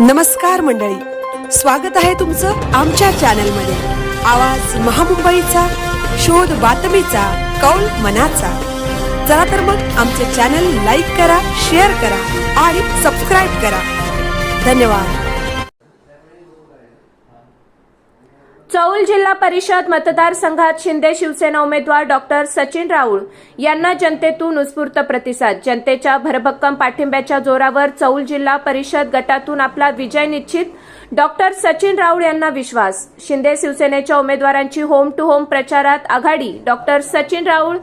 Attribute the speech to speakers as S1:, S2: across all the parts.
S1: नमस्कार मंडळी. स्वागत आहे तुमचं आमच्या चॅनलमध्ये. आवाज महामुंबईचा शोध बातमीचा कौल मनाचा. चला तर मग आमचे चॅनल लाईक करा शेअर करा आणि सबस्क्राईब करा. धन्यवाद.
S2: चौल जिल्हा परिषद मतदारसंघात शिंदे शिवसेना उमेदवार डॉक्टर सचिन राऊळ यांना जनतेतून उत्स्फूर्त प्रतिसाद. जनतेच्या भरभक्कम पाठिंब्याच्या जोरावर चौल जिल्हा परिषद गटातून आपला विजय निश्चित. डॉक्टर सचिन राऊळ यांना विश्वास. शिंदे शिवसेनेच्या उमेदवारांची होम टू होम प्रचारात आघाडी. डॉक्टर सचिन राऊळ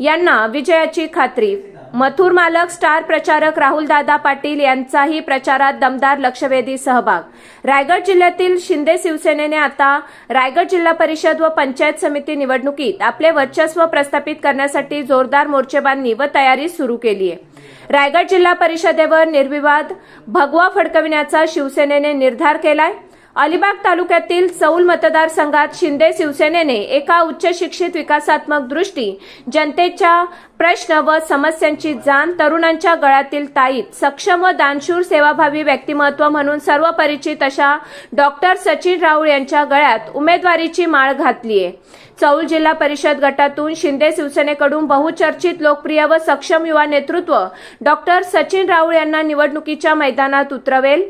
S2: यांना विजयाची खात्री. मथुर मालक स्टार प्रचारक राहुल दादा पाटील यांचाही प्रचारात दमदार लक्षवेधी सहभाग. रायगड जिल्ह्यातील शिंदे शिवसेनेने आता रायगड जिल्हा परिषद व पंचायत समिती निवडणुकीत आपले वर्चस्व प्रस्थापित करण्यासाठी जोरदार मोर्चेबांधणी व तयारी सुरू केली आहे. रायगड जिल्हा परिषदेवर निर्विवाद भगवा फडकविण्याचा शिवसेनेने निर्धार केलाय. अलिबाग तालुक्यातील चौल मतदारसंघात शिंदे शिवसेनेने एका उच्च शिक्षित विकासात्मक दृष्टी जनतेच्या प्रश्न व समस्यांची जाण तरुणांच्या गळ्यातील ताईत सक्षम व दानशूर सेवाभावी व्यक्तिमत्व म्हणून सर्व परिचित अशा डॉक्टर सचिन राऊळ यांच्या गळ्यात उमेदवारीची माळ घातली आहे चौल जिल्हा परिषद गटातून शिंदे शिवसेनेकडून बहुचर्चित लोकप्रिय व सक्षम युवा नेतृत्व डॉक्टर सचिन राऊळ यांना निवडणुकीच्या मैदानात उतरवेल.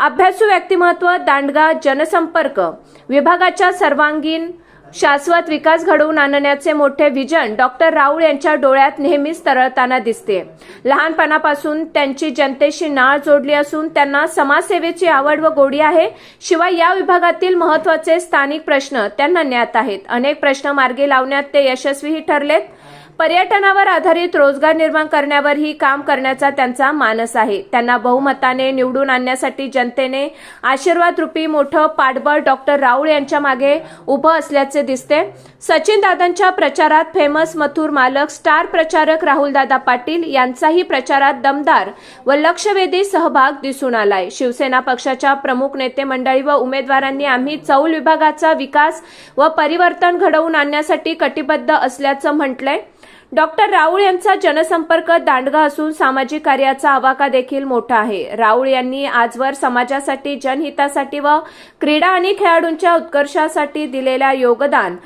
S2: अभ्यासू व्यक्तिमत्व दांडगा जनसंपर्क. विभागाच्या सर्वांगीण शाश्वत विकास घडवून आणण्याचे मोठे विजन डॉक्टर राऊळ यांच्या डोळ्यात नेहमीच तरळताना दिसते. लहानपणापासून त्यांची जनतेशी नाळ जोडली असून त्यांना समाजसेवेची आवड व गोडी आहे. शिवाय या विभागातील महत्त्वाचे स्थानिक प्रश्न त्यांना ज्ञात आहेत. अनेक प्रश्न मार्गी लावण्यात ते यशस्वीही ठरलेत. पर्यटनावर आधारित रोजगार निर्माण करण्यावरही काम करण्याचा त्यांचा मानस आहे. त्यांना बहुमताने निवडून आणण्यासाठी जनतेने आशीर्वाद रूपी मोठं पाठबळ डॉक्टर राऊळ यांच्या मागे उभं असल्याचे दिसते. सचिन दादांच्या प्रचारात फेमस मथुर मालक स्टार प्रचारक राहुल दादा पाटील यांचाही प्रचारात दमदार व लक्षवेधी सहभाग दिसून आलाय. शिवसेना पक्षाच्या प्रमुख नेते मंडळी व उमेदवारांनी आम्ही चौल विभागाचा विकास व परिवर्तन घडवून आणण्यासाठी कटिबद्ध असल्याचं म्हटलंय. डॉक्टर राऊळ यांचा जनसंपर्क दांडगा असून सामाजिक कार्याचा आवाका देखील मोठा आहे. राऊळ यांनी आजवर समाजासाठी जनहितासाठी व क्रीडा आणि खेळाडूंच्या उत्कर्षासाठी दिलेल्या योगदान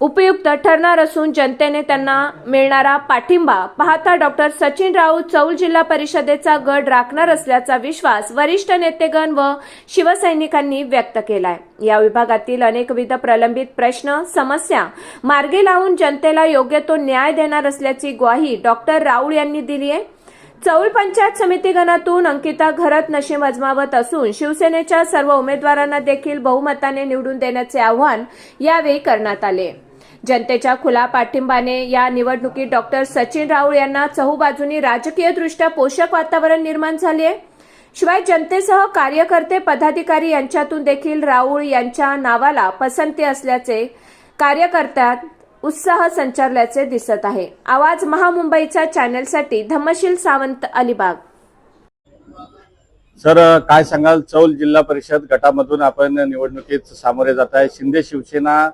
S2: उपयुक्त ठरणार असून जनतेने त्यांना मिळणारा पाठिंबा पाहता डॉक्टर सचिन राऊत चौल जिल्हा परिषदेचा गड राखणार असल्याचा विश्वास वरिष्ठ नेतेगण व शिवसैनिकांनी व्यक्त केलाय. या विभागातील अनेकविध प्रलंबित प्रश्न समस्या मार्गी लावून जनतेला योग्य तो न्याय देणार असल्याची ग्वाही डॉक्टर राऊळ यांनी दिली आहे चौल पंचायत समिती गणातून अंकिता घरत नशीब अजमावत असून शिवसेनेच्या सर्व उमेदवारांना देखील बहुमताने निवडून देण्याचे आव्हान यावेळी करण्यात आले. जनतेच्या खुला पाठिंबाने या निवडणुकीत डॉक्टर सचिन राऊळ यांना चहूबाजूनी राजकीयदृष्ट्या पोषक वातावरण निर्माण झाले आहे. शिवाय जनतेसह कार्यकर्ते पदाधिकारी यांच्यातून देखील राऊळ यांच्या नावाला पसंती असल्याचे कार्यकर्त्यात उत्साह संचारल्याचे दिसत आहे. आवाज महामुंबईच्या चॅनेलसाठी धम्मशील सावंत अलिबाग.
S3: सर काय सांगाल? चौल जिल्हा परिषद गटामधून आपण निवडणुकीत सामोरे जात आहे. शिंदे शिवसेना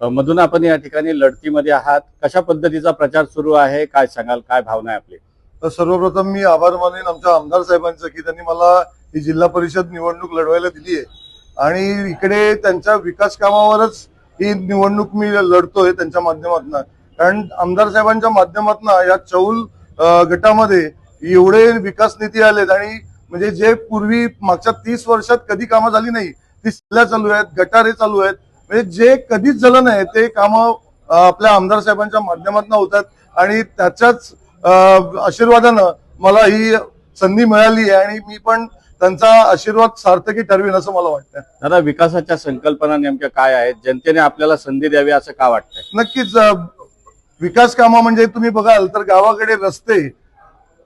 S3: मधून आपण या ठिकाणी लढतीमध्ये आहात. कशा पद्धतीचा प्रचार सुरू आहे? काय सांगाल? काय भावना आहे आपली?
S4: तर सर्वप्रथम मी आभार मानेन आमच्या आमदार साहेबांचं की त्यांनी मला ही जिल्हा परिषद निवडणूक लढवायला दिली आहे. आणि इकडे त्यांच्या विकास कामावरच ही निवडणूक मी लढतोय त्यांच्या माध्यमातून. कारण आमदार साहेबांच्या माध्यमातून या चौल गटामध्ये एवढे विकास निधी आलेत आणि म्हणजे जे पूर्वी मागच्या तीस वर्षात कधी कामं झाली नाही ती सल्ल्या चालू आहेत गटारे चालू आहेत. म्हणजे जे कधीच झालं नाही ते कामं आपल्या आमदार साहेबांच्या माध्यमातून होतात आणि त्याच्याच आशीर्वादानं मला ही संधी मिळाली आहे आणि मी पण त्यांचा आशीर्वाद सार्थकी ठरवीन असं मला वाटतं
S3: दादा विकासाच्या संकल्पना नेमक्या काय आहेत? जनतेने आपल्याला संधी द्यावी असं का वाटतंय?
S4: नक्कीच विकास कामं म्हणजे तुम्ही बघाल तर गावाकडे रस्ते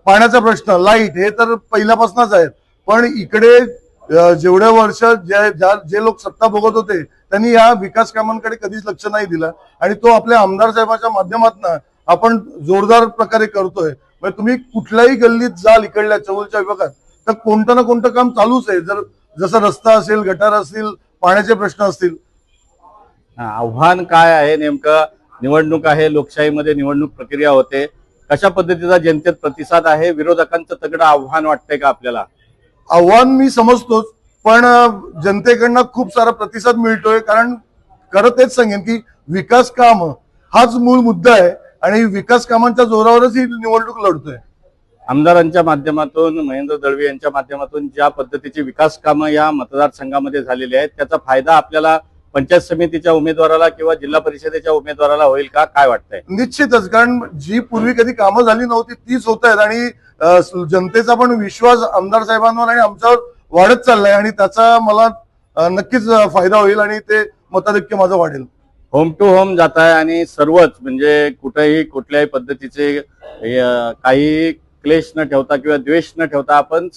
S4: पाण्याचा प्रश्न लाइट हे तर पहिल्यापासूनच आहेत. पण इकडे जेवढ्या वर्ष जे ज्या- जे लोक सत्ता भोगत होते त्यांनी या विकास कामांकडे कधीच लक्ष नाही दिलं. आणि तो आपल्या आमदार साहेबांच्या माध्यमातून आपण जोरदार प्रकारे करतोय. म्हणजे तुम्ही कुठल्याही गल्लीत जाल इकडल्या चौलच्या विभागात तर कोणतं ना कोणतं काम चालूच आहे. जर जसं रस्ता असेल गटार असतील पाण्याचे प्रश्न असतील.
S3: आव्हान काय आहे नेमकं? निवडणूक आहे लोकशाहीमध्ये निवडणूक प्रक्रिया होते. कशा पद्धतीचा जनतेत प्रतिसाद आहे? विरोधकांचं तगडं आव्हान वाटतंय का आपल्याला?
S4: आव्हान मी समजतोच पण जनतेकडनं खूप सारा प्रतिसाद मिळतोय कारण खरं तेच सांगेन की विकास काम हाच मूळ मुद्दा आहे आणि विकास कामांच्या जोरावरच ही निवडणूक लढतोय.
S3: आमदारांच्या माध्यमातून महेंद्र दळवी यांच्या माध्यमातून ज्या पद्धतीची विकास कामं या मतदारसंघामध्ये झालेली आहेत त्याचा फायदा आपल्याला पंचायत समितीच्या उमेदवाराला किंवा जिल्हा परिषदेच्या उमेदवाराला होईल का? काय वाटतंय?
S4: निश्चितच कारण जी पूर्वी कधी कामं झाली नव्हती तीच होत आहेत आणि जनतेचा पण विश्वास आमदार साहेबांवर आणि आमच्यावर वाढत चाललाय आणि त्याचा मला नक्कीच फायदा होईल आणि ते मताधिक्य माझं वाढेल.
S3: होम टू होम जात आहे आणि सर्वच म्हणजे कुठेही कुठल्याही पद्धतीचे काही क्लेश न ठेवता किंवा द्वेष न ठेवता आपण